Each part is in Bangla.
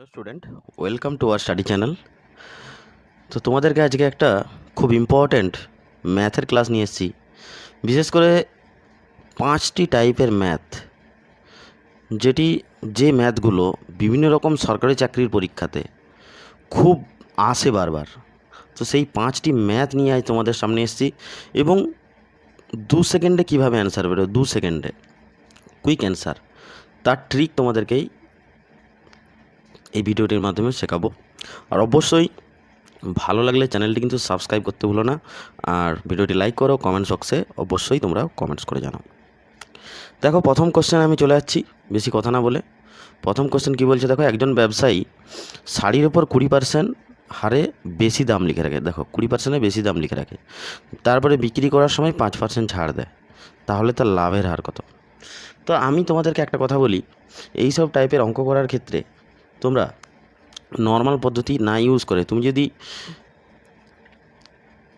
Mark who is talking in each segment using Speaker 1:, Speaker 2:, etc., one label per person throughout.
Speaker 1: Hello student welcome to our study channel তো তোমাদেরকে আজকে একটা খুব ইম্পর্ট্যান্ট ম্যাথের ক্লাস নিয়ে এসেছি। বিশেষ করে পাঁচটি টাইপের ম্যাথ যেটি যে ম্যাথগুলো বিভিন্ন রকম সরকারি চাকরির পরীক্ষাতে খুব আসে বারবার। তো সেই পাঁচটি ম্যাথ নিয়ে আজ তোমাদের সামনে এসেছি এবং দু সেকেন্ডে কীভাবে অ্যান্সার বেরো দু সেকেন্ডে কুইক অ্যান্সার তার ট্রিক তোমাদেরকেই এই ভিডিওটির মাধ্যমে শেখাবো। আর অবশ্যই ভালো লাগলে চ্যানেলটি কিন্তু সাবস্ক্রাইব করতে ভুলো না। আর ভিডিওটি লাইক করো কমেন্ট বক্সে অবশ্যই তোমরা কমেন্টস করে জানাও। দেখো, প্রথম কোশ্চেন আমি চলে যাচ্ছি, বেশি কথা না বলে। প্রথম কোশ্চেন কী বলছে? দেখো, একজন ব্যবসায়ী শাড়ির ওপর কুড়ি পার্সেন্ট হারে বেশি দাম লিখে রাখে। দেখো, কুড়ি পার্সেন্টে বেশি দাম লিখে রাখে। তারপরে বিক্রি করার সময় পাঁচ পার্সেন্ট ছাড় দেয়। তাহলে তার লাভের হার কত? তো আমি তোমাদেরকে একটা কথা বলি এই সব টাইপের অঙ্ক করার ক্ষেত্রে তোমরা নর্মাল পদ্ধতি না ইউজ করে, তুমি যদি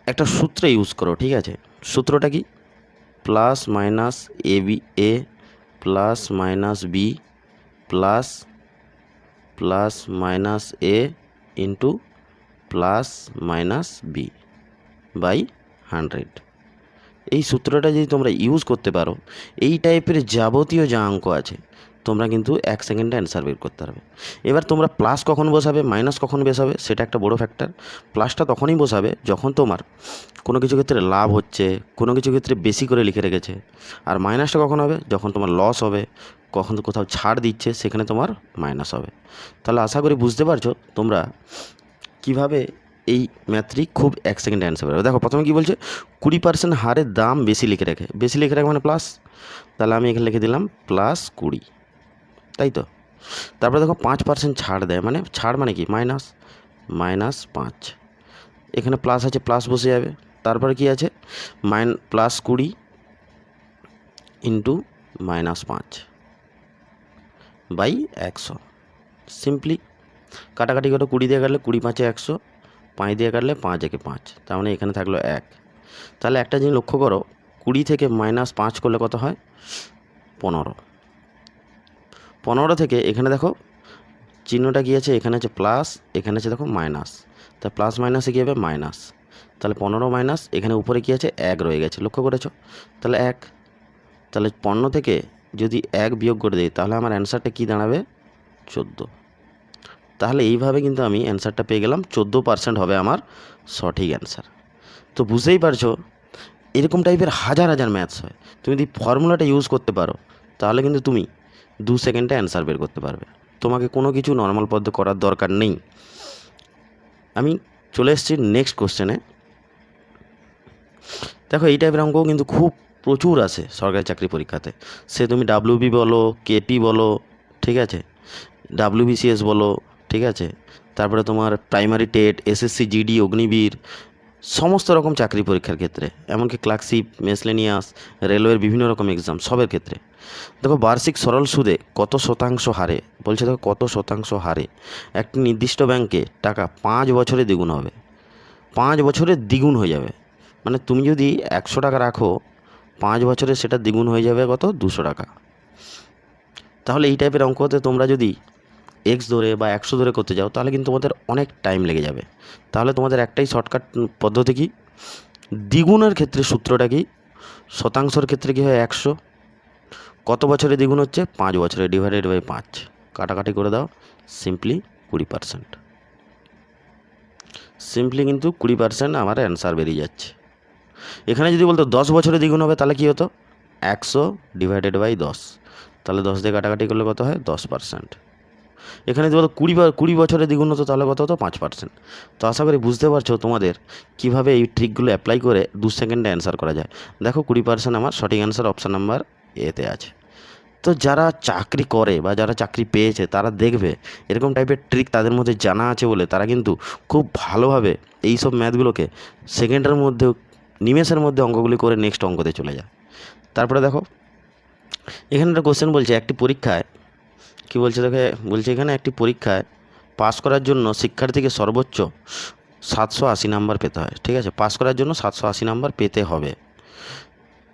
Speaker 1: একটা সূত্র ইউজ করো, ঠিক আছে? সূত্রটা কি? Plus minus A B A plus minus B plus plus minus A into plus minus B by hundred এই সূত্রটা যদি তোমরা ইউজ করতে পারো, এই টাইপের যাবতীয় যা অঙ্ক আছে তোমরা কিন্তু এক সেকেন্ডে অ্যান্সার বের করতে পারবে। এবার তোমরা প্লাস কখন বসাবে মাইনাস কখন বসাবে, সেটা একটা বড় ফ্যাক্টর প্লাসটা তখনই বসাবে যখন তোমার কোনো কিছু ক্ষেত্রে লাভ হচ্ছে, কোনো কিছু ক্ষেত্রে বেশি করে লিখে রেখেছে। আর মাইনাসটা কখন হবে? যখন তোমার লস হবে, কখন কোথাও ছাড় দিচ্ছে, সেখানে তোমার মাইনাস হবে। তাহলে আশা করি বুঝতে পারছ তোমরা কীভাবে এই ম্যাথটি খুব এক সেকেন্ডে অ্যান্সার করবে দেখো, প্রথমে কী বলছে? কুড়ি পার্সেন্ট হারে দাম বেশি লিখে রাখে। বেশি লিখে রাখে মানে প্লাস তাহলে আমি এখানে লিখে দিলাম প্লাস কুড়ি। তাই তো তারপরে দেখো পাঁচ পার্সেন্ট ছাড় দেয়। মানে ছাড় মানে কি? মাইনাস মাইনাস পাঁচ। এখানে প্লাস আছে প্লাস বসে যাবে। তারপরে কি আছে? মাইন প্লাস কুড়ি ইন্টু মাইনাস পাঁচ বাই একশো। সিম্পলি কাটাকাটি করে কুড়ি দিয়ে কাটলে কুড়ি পাঁচে একশো, পাঁচ দিয়ে কাটলে পাঁচ একে পাঁচ। তার মানে এখানে থাকল এক। তাহলে একটা জিনিস লক্ষ্য করো, কুড়ি থেকে মাইনাস পাঁচ করলে কত হয়? পনেরো। পনেরো থেকে, এখানে দেখো চিহ্নটা কী আছে? এখানে আছে প্লাস এখানে আছে দেখো মাইনাস তা প্লাস মাইনাসে কী হবে? মাইনাস তাহলে পনেরো মাইনাস এখানে উপরে কী আছে? এক রয়ে গেছে, লক্ষ্য করেছ? তাহলে এক। তাহলে পনেরো থেকে যদি এক বিয়োগ করে দিই, তাহলে আমার অ্যান্সারটা কী দাঁড়াবে? চোদ্দ। তাহলে এইভাবে কিন্তু আমি অ্যান্সারটা পেয়ে গেলাম, চোদ্দ পার্সেন্ট হবে আমার সঠিক অ্যান্সার তো বুঝতেই পারছ, এরকম টাইপের হাজার হাজার ম্যাথস হয়। তুমি যদি ফর্মুলাটা ইউজ করতে পারো, তাহলে কিন্তু তুমি দু সেকেন্ডে অ্যান্সার বের করতে পারবে। তোমাকে কোনো কিছু নর্মাল পদ্ধতি করার দরকার নেই। আমি চলে এসেছি নেক্সট কোশ্চেনে দেখো, এই টাইপের অঙ্কও কিন্তু খুব প্রচুর আছে সরকারি চাকরি পরীক্ষাতে। সে তুমি ডাব্লিউবি বলো কেপি বলো, ঠিক আছে? ডাব্লিউবিসিএস বলো, ঠিক আছে? তারপরে তোমার primary TET SSC GD Agniveer সমস্ত রকম চাকরি পরীক্ষার ক্ষেত্রে, এমনকি ক্লার্কশিপ, মেসলেনিয়াস, রেলওয়ের বিভিন্ন রকম এক্সাম সবের ক্ষেত্রে। দেখো, বার্ষিক সরল সুদে কত শতাংশ হারে, বলছে দেখো কত শতাংশ হারে, একটি নির্দিষ্ট ব্যাংকে টাকা পাঁচ বছরে দ্বিগুণ হবে। পাঁচ বছরে দ্বিগুণ হয়ে যাবে। মানে তুমি যদি একশো টাকা রাখো, পাঁচ বছরে সেটা দ্বিগুণ হয়ে যাবে কত? দুশো টাকা। তাহলে এই টাইপের অঙ্কতে তোমরা যদি এক্স ধরে বা একশো ধরে করতে যাও, তাহলে কিন্তু তোমাদের অনেক টাইম লেগে যাবে। তাহলে তোমাদের একটাই শর্টকাট পদ্ধতি কি? দ্বিগুণের ক্ষেত্রে সূত্রটা কি? শতাংশের ক্ষেত্রে কী হয় একশো? কত বছরে দ্বিগুণ হচ্ছে? পাঁচ বছরে ডিভাইডেড বাই পাঁচ। কাটাকাটি করে দাও সিম্পলি কুড়ি পার্সেন্ট সিম্পলি কিন্তু কুড়ি পার্সেন্ট আমার অ্যান্সার বেরিয়ে যাচ্ছে। এখানে যদি বলতো দশ বছরে দ্বিগুণ হবে, তাহলে কী হতো? একশো ডিভাইডেড বাই দশ। তাহলে দশ দিয়ে কাটাকাটি করলে কত হয়? দশ পার্সেন্ট এখানে যদি কুড়ি কুড়ি বছরে দ্বিগুণ হতো তাহলে কত হতো? পাঁচ পার্সেন্ট তো আশা করি বুঝতে পারছ তোমাদের কীভাবে এই ট্রিকগুলো অ্যাপ্লাই করে দু সেকেন্ডে অ্যান্সার করা যায়। দেখো কুড়ি পার্সেন্ট আমার সঠিক অ্যান্সার অপশান নাম্বার এতে আছে। তো যারা চাকরি করে বা যারা চাকরি পেয়েছে, তারা দেখবে এরকম টাইপের ট্রিক তাদের মধ্যে জানা আছে বলে তারা কিন্তু খুব ভালোভাবে এই সব ম্যাথগুলোকে সেকেন্ডের মধ্যে, নিমেষের মধ্যে অঙ্কগুলি করে নেক্সট অঙ্কতে চলে যায়। তারপরে দেখো, এখানে একটা কোশ্চেন বলছে, একটি পরীক্ষায় কি বলছে দেখে, বলছে এখানে একটি পরীক্ষায় পাস করার জন্য শিক্ষার্থীকে সর্বোচ্চ সাতশো আশি নাম্বার পেতে হয়। ঠিক আছে? পাস করার জন্য সাতশো আশি নাম্বার পেতে হবে।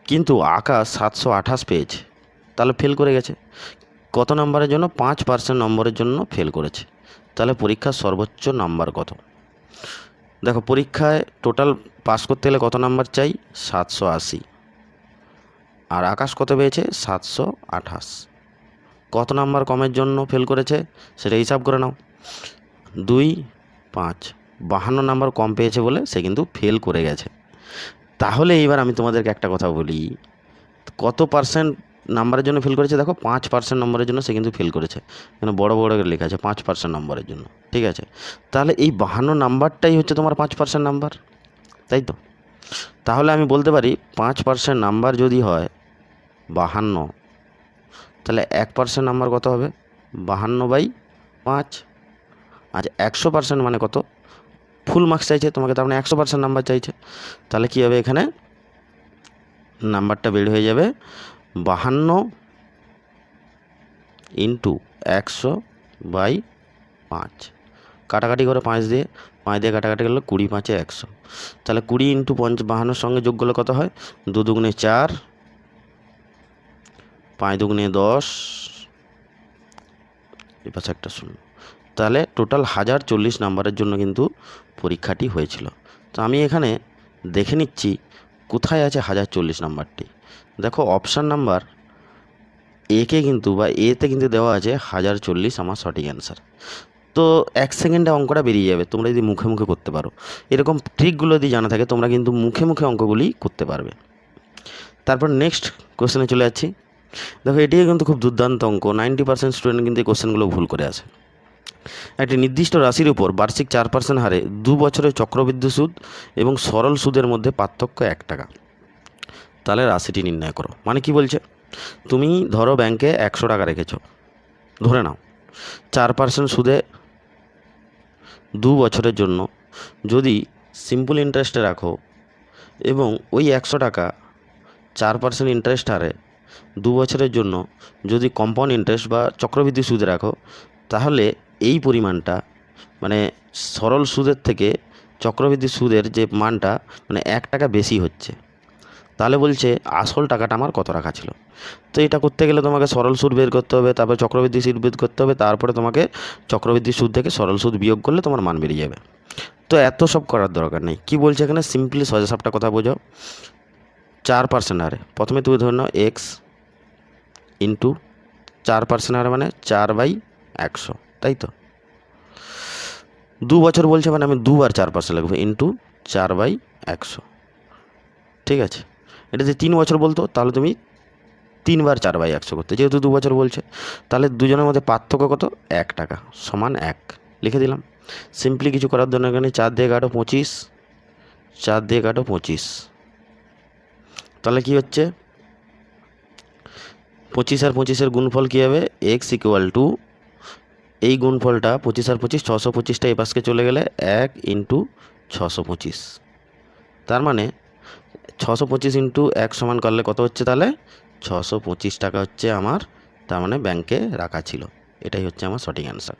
Speaker 1: কিন্তু আকাশ সাতশো আঠাশ পেয়েছে। তাহলে ফেল করে গেছে। কত নাম্বারের জন্য? পাঁচ পার্সেন্ট নম্বরের জন্য ফেল করেছে। তাহলে পরীক্ষার সর্বোচ্চ নাম্বার কত? দেখো, পরীক্ষায় টোটাল পাস করতে গেলে কত নাম্বার চাই? সাতশো আশি। আর আকাশ কত পেয়েছে? সাতশো আঠাশ। কত নাম্বার কমের জন্য ফেল করেছে সেটা হিসাব করে নাও। দুই, পাঁচ, বাহান্ন নাম্বার কম পেয়েছে বলে সে কিন্তু ফেল করে গেছে। তাহলে এইবার আমি তোমাদেরকে একটা কথা বলি, কত পার্সেন্ট নাম্বারের জন্য ফেল করেছে দেখো? পাঁচ পার্সেন্ট নম্বরের জন্য সে কিন্তু ফেল করেছে। এখানে বড় বড় করে লেখা আছে, পাঁচ পার্সেন্ট নম্বরের জন্য, ঠিক আছে? তাহলে এই বাহান্ন নাম্বারটাই হচ্ছে তোমার পাঁচ পার্সেন্ট নাম্বার, তাই তো? তাহলে আমি বলতে পারি, পাঁচ পার্সেন্ট নাম্বার যদি হয়, বাহান্ন তাহলে এক পার্সেন্ট নাম্বার কত হবে? বাহান্ন বাই পাঁচ। আচ্ছা একশো পার্সেন্ট মানে কত? ফুল মার্কস চাইছে, তোমাকে তার মানে একশো পার্সেন্ট নাম্বার চাইছে। তাহলে কী হবে এখানে? নাম্বারটা বের হয়ে যাবে বাহান্ন ইন্টু একশো বাই পাঁচ। কাটাকাটি করে পাঁচ দিয়ে পাঁচ দিয়ে কাটাকাটি করলে কুড়ি পাঁচে একশো। তাহলে কুড়ি ইন্টু পঞ্চ বাহান্নর সঙ্গে যোগ করলে কত হয়? দু দুগুণে চার। পাঁচ দুগুণে দশ, এই পাশে একটা শূন্য। তাহলে টোটাল হাজার চল্লিশ নাম্বারের জন্য কিন্তু পরীক্ষাটি হয়েছিল। তো আমি এখানে দেখে নিচ্ছি কোথায় আছে হাজার চল্লিশ নাম্বারটি। দেখো অপশান নাম্বার একে কিন্তু বা এতে কিন্তু দেওয়া আছে হাজার চল্লিশ আমার সঠিক অ্যান্সার তো এক সেকেন্ডে অঙ্কটা বেরিয়ে যাবে, তোমরা যদি মুখে মুখে করতে পারো। এরকম ট্রিকগুলো যদি জানা থাকে, তোমরা কিন্তু মুখে মুখে অঙ্কগুলি করতে পারবে। তারপর নেক্সট কোশ্চেনে চলে যাচ্ছি। দেখো, এটিও কিন্তু খুব দুর্দান্ত অঙ্ক। নাইনটি পার্সেন্ট স্টুডেন্ট কিন্তু এই কোশ্চেনগুলো ভুল করে আসে একটি নির্দিষ্ট রাশির উপর বার্ষিক চার পার্সেন্ট হারে দু বছরের চক্রবৃদ্ধি সুদ এবং সরল সুদের মধ্যে পার্থক্য এক টাকা। তাহলে রাশিটি নির্ণয় করো। মানে কি বলছে? তুমি ধরো ব্যাংকে একশো টাকা রেখেছ। ধরে নাও, চার পার্সেন্ট সুদে দু বছরের জন্য যদি সিম্পল ইন্টারেস্টে রাখো এবং ওই একশো টাকা চার পার্সেন্ট ইন্টারেস্ট হারে দু বছরের জন্য যদি কম্পাউন্ড ইন্টারেস্ট বা চক্রবৃদ্ধি সুদে রাখো, তাহলে এই পরিমাণটা মানে সরল সুদের থেকে চক্রবৃদ্ধি সুদের যে মানটা মানে এক টাকা বেশি হচ্ছে। তাহলে বলছে আসল টাকাটা আমার কত রাখা ছিল? তো এটা করতে গেলে তোমাকে সরল সুদ বের করতে হবে, তারপরে চক্রবৃদ্ধি সুদ বের করতে হবে, তারপরে তোমাকে চক্রবৃদ্ধি সুদ থেকে সরল সুদ বিয়োগ করলে তোমার মান বেরিয়ে যাবে। তো এত সব করার দরকার নেই। কি বলছে এখানে? সিম্পলি সোজা সাপটা কথা বোঝাও। চার পার্সেন্ট হারে। প্রথমে তুমি ধরে নাও এক্স ইন্টু চার পার্সেন্ট হারে মানে চার বাই একশো, তাই তো? দু বছর বলছে মানে আমি দুবার চার পার্সেন্ট লিখব ইন্টু চার বাই একশো। ঠিক আছে? এটা যদি তিন বছর বলতো, তাহলে তুমি তিনবার চার বাই একশো করতে। যেহেতু দু বছর বলছে, তাহলে দুজনের মধ্যে পার্থক্য কত? এক টাকা সমান এক। লিখে দিলাম। সিম্পলি কিছু করার জন্য এখানে চার দিয়ে কাটো পঁচিশ, চার দিয়ে কাটো পঁচিশ। তাহলে কি হচ্ছে? পঁচিশ আর পঁচিশের গুণফল কী হবে? এক্স ইকুয়াল টু এই গুণফলটা পঁচিশ আর পঁচিশ, ছশো পঁচিশটা এই পাশকে চলে গেলে এক ইন্টু ছশো পঁচিশ। তার মানে ছশো পঁচিশ ইন্টু এক সমান করলে কত হচ্ছে তাহলে? ছশো পঁচিশ টাকা হচ্ছে আমার, তার মানে ব্যাংকে রাখা ছিল। এটাই হচ্ছে আমার সঠিক অ্যান্সার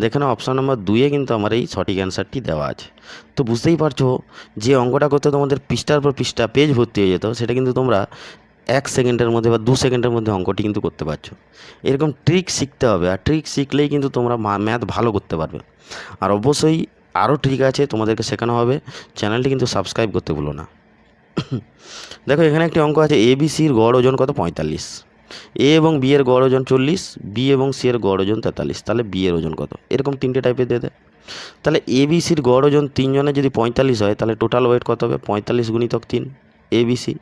Speaker 1: দেখে অপশান নম্বর দুইয়ে কিন্তু আমার এই সঠিক অ্যান্সারটি দেওয়া আছে। তো বুঝতেই পারছ যে অঙ্কটা করতে তোমাদের পৃষ্ঠার পর পৃষ্ঠা পেজ ভর্তি হয়ে যেত, সেটা কিন্তু তোমরা এক সেকেন্ডের মধ্যে বা দু সেকেন্ডের মধ্যে অঙ্কটি কিন্তু করতে পারছ। এরকম ট্রিক শিখতে হবে, আর ট্রিক শিখলেই কিন্তু তোমরা ম্যাথ ভালো করতে পারবে। আর অবশ্যই আরও ট্রিক আছে তোমাদেরকে শেখানো হবে চ্যানেলটি কিন্তু সাবস্ক্রাইব করতে ভুলো না। দেখো এখানে একটি অঙ্ক আছে এবিসির গড় ওজন কত? পঁয়তাল্লিশ। এ এবং বি এর গড় ওজন চল্লিশ বি এবং সি এর গড় ওজন তেতাল্লিশ, তাহলে বি এর ওজন কত? এরকম তিনটে টাইপের দিয়ে দেয় তাহলে এ বি সির গড় ওজন তিনজনের যদি পঁয়তাল্লিশ হয়, তাহলে টোটাল ওয়েট কত হবে? পঁয়তাল্লিশ গুণিতক তিন এ বি সি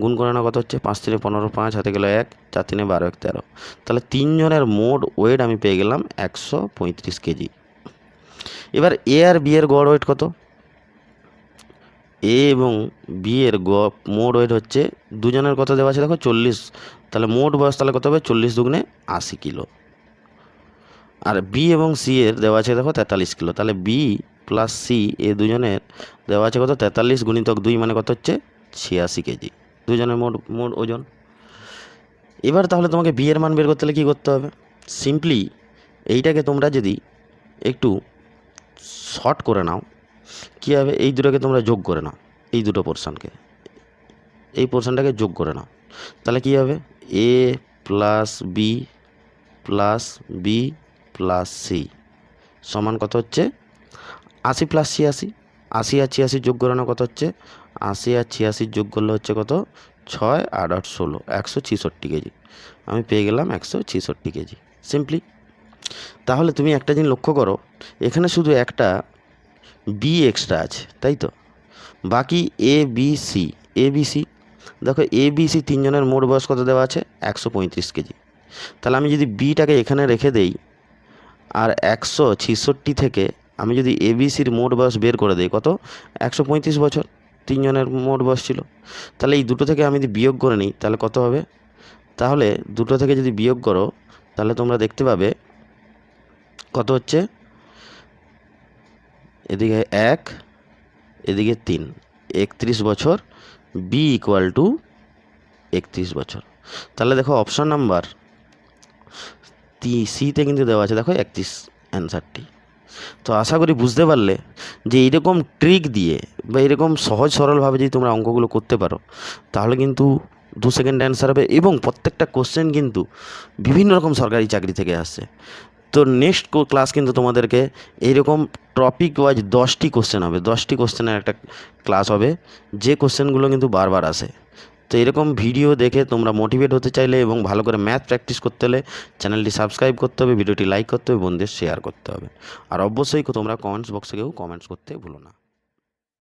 Speaker 1: গুণ করে না কত হচ্ছে? পাঁচ তিনে পনেরো, পাঁচ, হাতে গেলো এক, চার তিনে বারো, এক, তেরো। তাহলে তিনজনের মোট ওয়েট আমি পেয়ে গেলাম একশো পঁয়ত্রিশ কেজি। এবার এ আর বি এর গড় ওয়েট কত? এ এবং বি এর গ মোট ওয়েট হচ্ছে দুজনের কত দেওয়া আছে, দেখো চল্লিশ। তাহলে মোট বয়স তাহলে কত হবে? চল্লিশ দুগুণে আশি কিলো। আর বি এবং সি এর দেওয়া আছে, দেখো তেতাল্লিশ কিলো। তাহলে বি প্লাস সি এ দুজনের দেওয়া আছে কত? তেতাল্লিশ গুণিতক দুই মানে কত হচ্ছে? ছিয়াশি কেজি। দুজনের মোট মোট ওজন। এবার তাহলে তোমাকে বি এর মান বের করতে হলে কী করতে হবে? সিম্পলি এইটাকে তোমরা যদি একটু শর্ট করে নাও কী হবে এই দুটোকে তোমরা যোগ করে নাও, এই দুটো পোর্শনকে এই পোর্শনটাকে যোগ করে নাও। তাহলে কী হবে? A plus B plus B plus C সমান কত হচ্ছে? আশি প্লাস ছিয়াশি। আশি আর ছিয়াশি যোগ করলে কত হচ্ছে? আশি আর ছিয়াশির যোগ করলে হচ্ছে কত? ছয়, আট আট, ষোলো, একশো ছিষট্টি কেজি। আমি পেয়ে গেলাম একশো ছিষট্টি কেজি। সিম্পলি তাহলে তুমি একটা জিনিস লক্ষ্য করো, এখানে শুধু একটা বি এক্সট্রা আছে, তাই তো? বাকি A B C A B C দেখো এ বি সি তিনজনের মোট বয়স কত দেওয়া আছে? একশো পঁয়ত্রিশ কেজি। তাহলে আমি যদি বিটাকে এখানে রেখে দেই, আর একশো ছিষট্টি থেকে আমি যদি এবিসির মোট বয়স বের করে দিই, কত? একশো পঁয়ত্রিশ বছর, তিনজনের মোট বয়স ছিল। তাহলে এই দুটো থেকে আমি যদি বিয়োগ করে নিই, তাহলে কত হবে? তাহলে দুটো থেকে যদি বিয়োগ করো, তাহলে তোমরা দেখতে পাবে কত হচ্ছে? এদিকে এক, এদিকে তিন। একত্রিশ বছর বি ইকুয়াল টু একত্রিশ বছর। তাহলে দেখো অপশন নাম্বার তি সিতে কিন্তু দেওয়া আছে, দেখো একত্রিশ অ্যান্সারটি তো আশা করি বুঝতে পারলে যে এইরকম ট্রিক দিয়ে বা এরকম সহজ সরলভাবে যদি তোমরা অঙ্কগুলো করতে পারো, তাহলে কিন্তু দু সেকেন্ড অ্যান্সার হবে এবং প্রত্যেকটা কোশ্চেন কিন্তু বিভিন্ন রকম সরকারি চাকরি থেকে আসছে তো নেক্সট ক্লাস কিন্তু তোমাদেরকে এইরকম টপিক ওয়াইজ দশটি কোশ্চেন হবে। দশটি কোশ্চেনের একটা ক্লাস হবে। যে কোশ্চেনগুলো কিন্তু বারবার আসে। তো এরকম ভিডিও দেখে তোমরা মোটিভেট হতে চাইলে এবং ভালো করে ম্যাথ প্র্যাকটিস করতে হলে চ্যানেলটি সাবস্ক্রাইব করতে হবে ভিডিওটি লাইক করতে হবে, বন্ধুদের শেয়ার করতে হবে। আর অবশ্যই তোমরা কমেন্টস বক্সে কেউ কমেন্টস করতে ভুলো না।